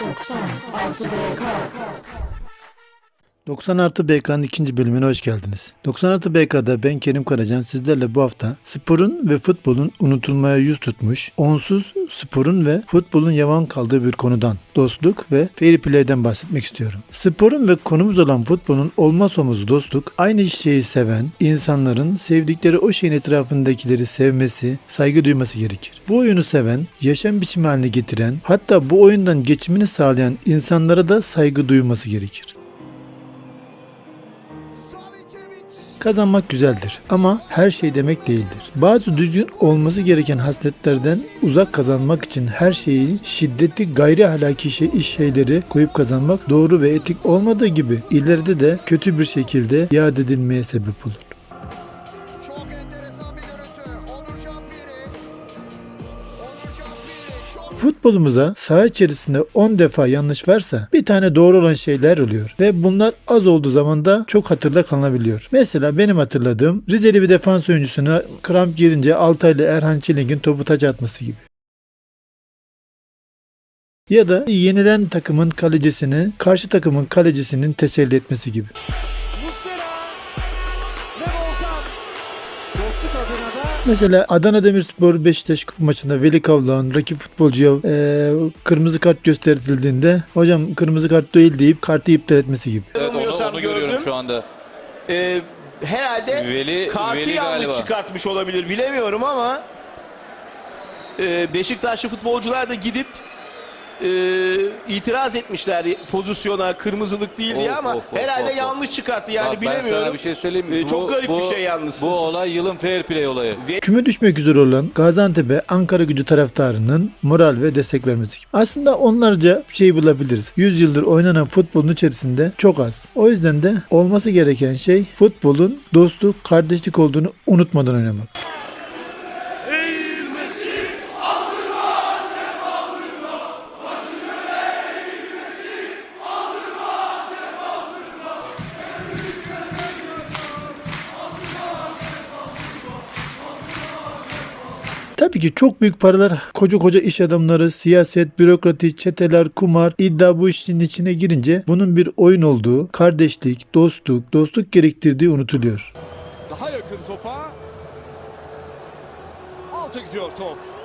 90 artı BK. 90 artı BK'nın ikinci bölümüne hoş geldiniz. 90 artı BK'da ben Kerim Karacan sizlerle bu hafta sporun ve futbolun unutulmaya yüz tutmuş, onsuz sporun ve futbolun yavan kaldığı bir konudan, dostluk ve fair play'den bahsetmek istiyorum. Sporun ve konumuz olan futbolun olmaz olmazı dostluk, aynı şeyi seven insanların sevdikleri o şeyin etrafındakileri sevmesi, saygı duyması gerekir. Bu oyunu seven, yaşam biçimi haline getiren, hatta bu oyundan geçimini sağlayan insanlara da saygı duyması gerekir. Kazanmak güzeldir ama her şey demek değildir. Bazı düzgün olması gereken hasletlerden uzak kazanmak için her şeyi şiddetli gayri ahlaki şey, iş şeyleri koyup kazanmak doğru ve etik olmadığı gibi ileride de kötü bir şekilde yad edilmeye sebep olur. Futbolumuza saha içerisinde 10 defa yanlış varsa bir tane doğru olan şeyler oluyor ve bunlar az olduğu zaman da çok hatırda kalınabiliyor. Mesela benim hatırladığım Rizeli bir defans oyuncusuna kramp girince Altaylı Erhan Çelink'in topu taca atması gibi. Ya da yenilen takımın kalecisini karşı takımın kalecisinin teselli etmesi gibi. Mesela Adana Demirspor Beşiktaş Kupa maçında Veli Kavlağ'ın rakip futbolcuya eee, kırmızı kart gösterildiğinde hocam kırmızı kart değil deyip kartı iptal etmesi gibi. Evet onu, onu görüyorum şu anda. Ee, herhalde Veli, kartı Veli yanlış galiba. çıkartmış olabilir bilemiyorum ama e, Beşiktaşlı futbolcular da gidip e, itiraz etmişler pozisyona kırmızılık değil diye Of, ama of, of, herhalde of, of. yanlış çıkarttı yani Bak ben bilemiyorum. sana bir şey söyleyeyim mi? Ee, çok garip bir şey yalnız. Bu olay yılın fair play olayı. Küme düşmek üzere olan Gaziantep'e Ankara gücü taraftarının moral ve destek vermesi gibi. Aslında onlarca şey bulabiliriz. 100 yıldır oynanan futbolun içerisinde çok az. O yüzden de olması gereken şey futbolun dostluk, kardeşlik olduğunu unutmadan oynamak. Tabii ki çok büyük paralar, koca koca iş adamları, siyaset, bürokrati, çeteler, kumar, iddia bu işin içine girince bunun bir oyun olduğu, kardeşlik, dostluk, dostluk gerektirdiği unutuluyor. daha yakın topa. Alta gidiyor top.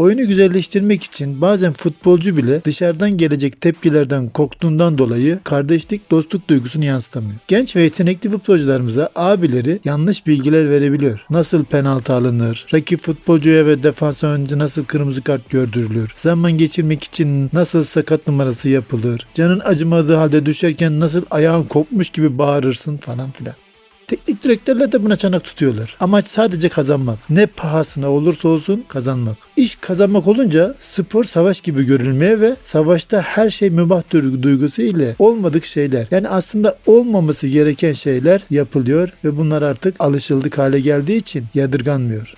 Oyunu güzelleştirmek için bazen futbolcu bile dışarıdan gelecek tepkilerden korktuğundan dolayı kardeşlik, dostluk duygusunu yansıtamıyor. Genç ve yetenekli futbolcularımıza abileri yanlış bilgiler verebiliyor. Nasıl penaltı alınır, rakip futbolcuya ve defans önce nasıl kırmızı kart gördürülür, zaman geçirmek için nasıl sakat numarası yapılır, canın acımadığı halde düşerken nasıl ayağın kopmuş gibi bağırırsın falan filan. Teknik direktörler de buna çanak tutuyorlar. Amaç sadece kazanmak. Ne pahasına olursa olsun kazanmak. İş kazanmak olunca spor savaş gibi görülmeye ve savaşta her şey mübah duygu- duygusu ile olmadık şeyler. Yani aslında olmaması gereken şeyler yapılıyor ve bunlar artık alışıldık hale geldiği için yadırganmıyor.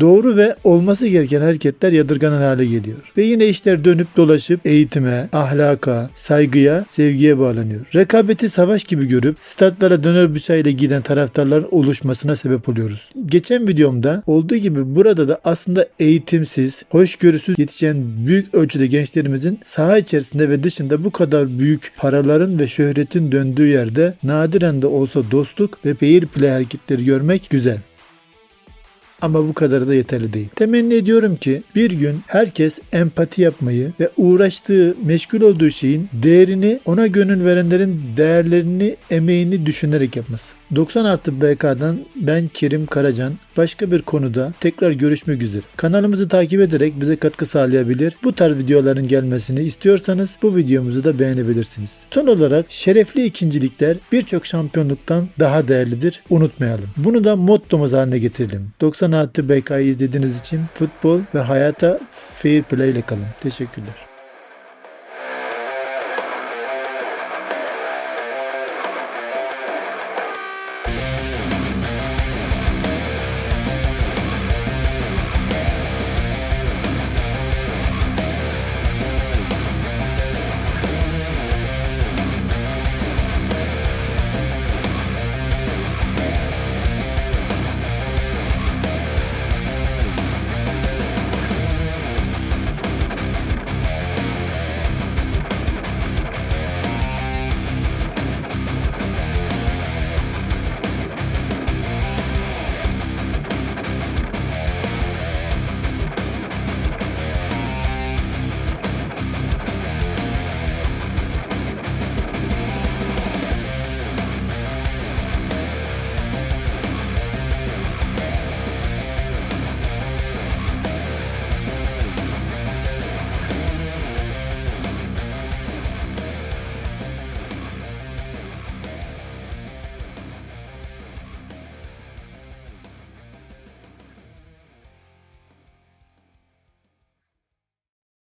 Doğru ve olması gereken hareketler yadırganan hale geliyor. Ve yine işler dönüp dolaşıp eğitime, ahlaka, saygıya, sevgiye bağlanıyor. Rekabeti savaş gibi görüp statlara döner bıçağıyla giden taraftarların oluşmasına sebep oluyoruz. Geçen videomda olduğu gibi burada da aslında eğitimsiz, hoşgörüsüz yetişen büyük ölçüde gençlerimizin saha içerisinde ve dışında bu kadar büyük paraların ve şöhretin döndüğü yerde nadiren de olsa dostluk ve fair play hareketleri görmek güzel. Ama bu kadarı da yeterli değil. Temenni ediyorum ki bir gün herkes empati yapmayı ve uğraştığı, meşgul olduğu şeyin değerini ona gönül verenlerin değerlerini, emeğini düşünerek yapması. 90 artı BK'dan ben Kerim Karacan. Başka bir konuda tekrar görüşmek üzere. Kanalımızı takip ederek bize katkı sağlayabilir. Bu tarz videoların gelmesini istiyorsanız bu videomuzu da beğenebilirsiniz. Son olarak şerefli ikincilikler birçok şampiyonluktan daha değerlidir. Unutmayalım. Bunu da mottomuz haline getirelim. 90 artı BK'yı izlediğiniz için futbol ve hayata fair play ile kalın. Teşekkürler.